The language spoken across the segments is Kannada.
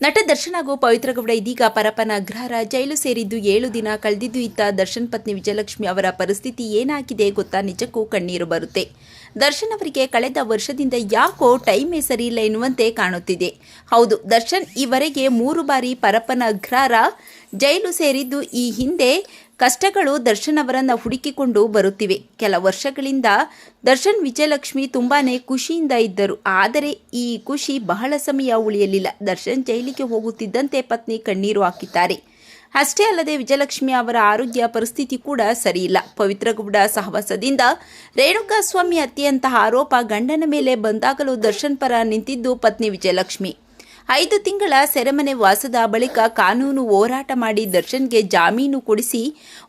ನಟ ದರ್ಶನ್ ಹಾಗೂ ಪವಿತ್ರಗೌಡ ಇದೀಗ ಪರಪನ ಅಗ್ರಹಾರ. ಜೈಲು ಸೇರಿದ್ದು ಏಳು ದಿನ ಕಳೆದಿದ್ದು ಇತ್ತ ದರ್ಶನ್ ಪತ್ನಿ ವಿಜಯಲಕ್ಷ್ಮಿ ಅವರ ಪರಿಸ್ಥಿತಿ ಏನಾಗಿದೆ ಗೊತ್ತಾ ನಿಜಕ್ಕೂ ಕಣ್ಣೀರು ಬರುತ್ತೆ. ದರ್ಶನ್ ಅವರಿಗೆ ಕಳೆದ ವರ್ಷದಿಂದ ಯಾಕೋ ಟೈಮೇ ಸರಿಯಿಲ್ಲ ಎನ್ನುವಂತೆ ಕಾಣುತ್ತಿದೆ. ಹೌದು, ದರ್ಶನ್ ಈವರೆಗೆ ಮೂರು ಬಾರಿ ಪರಪ್ಪನ ಅಗ್ರಹಾರ ಜೈಲು ಸೇರಿದ್ದು ಈ ಹಿಂದೆ ಕಷ್ಟಗಳು ದರ್ಶನ್ ಅವರನ್ನು ಹುಡುಕಿಕೊಂಡು ಬರುತ್ತಿವೆ. ಕೆಲ ವರ್ಷಗಳಿಂದ ದರ್ಶನ್ ವಿಜಯಲಕ್ಷ್ಮಿ ತುಂಬಾನೇ ಖುಷಿಯಿಂದ ಇದ್ದರು. ಆದರೆ ಈ ಖುಷಿ ಬಹಳ ಸಮಯ ಉಳಿಯಲಿಲ್ಲ. ದರ್ಶನ್ ಜೈಲಿಗೆ ಹೋಗುತ್ತಿದ್ದಂತೆ ಪತ್ನಿ ಕಣ್ಣೀರು ಹಾಕಿದ್ದಾರೆ. ಅಷ್ಟೇ ಅಲ್ಲದೆ ವಿಜಯಲಕ್ಷ್ಮಿ ಅವರ ಆರೋಗ್ಯ ಪರಿಸ್ಥಿತಿ ಕೂಡ ಸರಿಯಿಲ್ಲ. ಪವಿತ್ರಗೌಡ ಸಹವಾಸದಿಂದ ರೇಣುಕಾಸ್ವಾಮಿ ಹತ್ಯೆಯಂತಹ ಆರೋಪ ಗಂಡನ ಮೇಲೆ ಬಂದಾಗಲೂ ದರ್ಶನ್ ಪರ ನಿಂತಿದ್ದು ಪತ್ನಿ ವಿಜಯಲಕ್ಷ್ಮಿ. ಐದು ತಿಂಗಳ ಸೆರೆಮನೆ ವಾಸದ ಬಳಿಕ ಕಾನೂನು ಹೋರಾಟ ಮಾಡಿ ದರ್ಶನ್ಗೆ ಜಾಮೀನು ಕೊಡಿಸಿ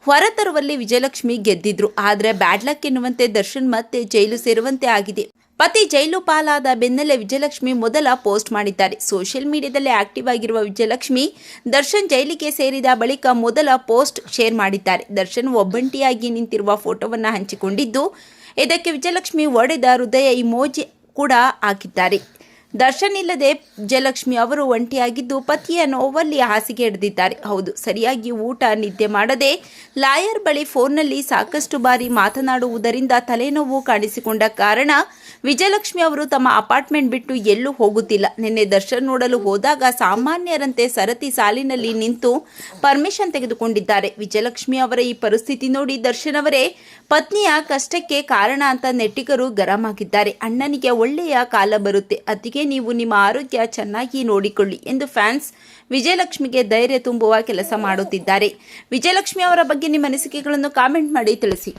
ಹೊರತರುವಲ್ಲಿ ವಿಜಯಲಕ್ಷ್ಮಿ ಗೆದ್ದಿದ್ರು. ಆದರೆ ಬ್ಯಾಡ್ಲಕ್ ಎನ್ನುವಂತೆ ದರ್ಶನ್ ಮತ್ತೆ ಜೈಲು ಸೇರುವಂತೆ ಆಗಿದೆ. ಪತಿ ಜೈಲು ಪಾಲಾದ ಬೆನ್ನಲ್ಲೇ ವಿಜಯಲಕ್ಷ್ಮಿ ಮೊದಲ ಪೋಸ್ಟ್ ಮಾಡಿದ್ದಾರೆ. ಸೋಷಿಯಲ್ ಮೀಡಿಯಾದಲ್ಲಿ ಆಕ್ಟಿವ್ ಆಗಿರುವ ವಿಜಯಲಕ್ಷ್ಮಿ ದರ್ಶನ್ ಜೈಲಿಗೆ ಸೇರಿದ ಬಳಿಕ ಮೊದಲ ಪೋಸ್ಟ್ ಶೇರ್ ಮಾಡಿದ್ದಾರೆ. ದರ್ಶನ್ ಒಬ್ಬಂಟಿಯಾಗಿ ನಿಂತಿರುವ ಫೋಟೋವನ್ನು ಹಂಚಿಕೊಂಡಿದ್ದು, ಇದಕ್ಕೆ ವಿಜಯಲಕ್ಷ್ಮಿ ಒಡೆದ ಹೃದಯ ಇಮೋಜಿ ಕೂಡ ಹಾಕಿದ್ದಾರೆ. ದರ್ಶನ್ ಇಲ್ಲದೆ ಜಯಲಕ್ಷ್ಮಿ ಅವರು ಒಂಟಿಯಾಗಿದ್ದು ಪತಿಯ ನೋವಲ್ಲಿ ಹಾಸಿಗೆ ಹಿಡಿದಿದ್ದಾರೆ. ಹೌದು, ಸರಿಯಾಗಿ ಊಟ, ನಿದ್ದೆ ಮಾಡದೆ ಲಾಯರ್ ಬಳಿ ಫೋನ್ನಲ್ಲಿ ಸಾಕಷ್ಟು ಬಾರಿ ಮಾತನಾಡುವುದರಿಂದ ತಲೆನೋವು ಕಾಣಿಸಿಕೊಂಡ ಕಾರಣ ವಿಜಯಲಕ್ಷ್ಮಿ ಅವರು ತಮ್ಮ ಅಪಾರ್ಟ್ಮೆಂಟ್ ಬಿಟ್ಟು ಎಲ್ಲೂ ಹೋಗುತ್ತಿಲ್ಲ. ನಿನ್ನೆ ದರ್ಶನ್ ನೋಡಲು ಹೋದಾಗ ಸಾಮಾನ್ಯರಂತೆ ಸರತಿ ಸಾಲಿನಲ್ಲಿ ನಿಂತು ಪರ್ಮಿಷನ್ ತೆಗೆದುಕೊಂಡಿದ್ದಾರೆ. ವಿಜಯಲಕ್ಷ್ಮಿ ಅವರ ಈ ಪರಿಸ್ಥಿತಿ ನೋಡಿ ದರ್ಶನ್ ಅವರೇ, ಪತ್ನಿಯ ಕಷ್ಟಕ್ಕೆ ಕಾರಣ ಅಂತ ನೆಟ್ಟಿಗರು ಗರಂ ಆಗಿದ್ದಾರೆ. ಅಣ್ಣನಿಗೆ ಒಳ್ಳೆಯ ಕಾಲ ಬರುತ್ತೆ. ಅದಕ್ಕೆ ನೀವು ನಿಮ್ಮ ಆರೋಗ್ಯ ಚೆನ್ನಾಗಿ ನೋಡಿಕೊಳ್ಳಿ ಎಂದು ಫ್ಯಾನ್ಸ್ ವಿಜಯಲಕ್ಷ್ಮಿಗೆ ಧೈರ್ಯ ತುಂಬುವ ಕೆಲಸ ಮಾಡುತ್ತಿದ್ದಾರೆ. ವಿಜಯಲಕ್ಷ್ಮಿ ಅವರ ಬಗ್ಗೆ ನಿಮ್ಮ ಅನಿಸಿಕೆಗಳನ್ನು ಕಾಮೆಂಟ್ ಮಾಡಿ ತಿಳಿಸಿ.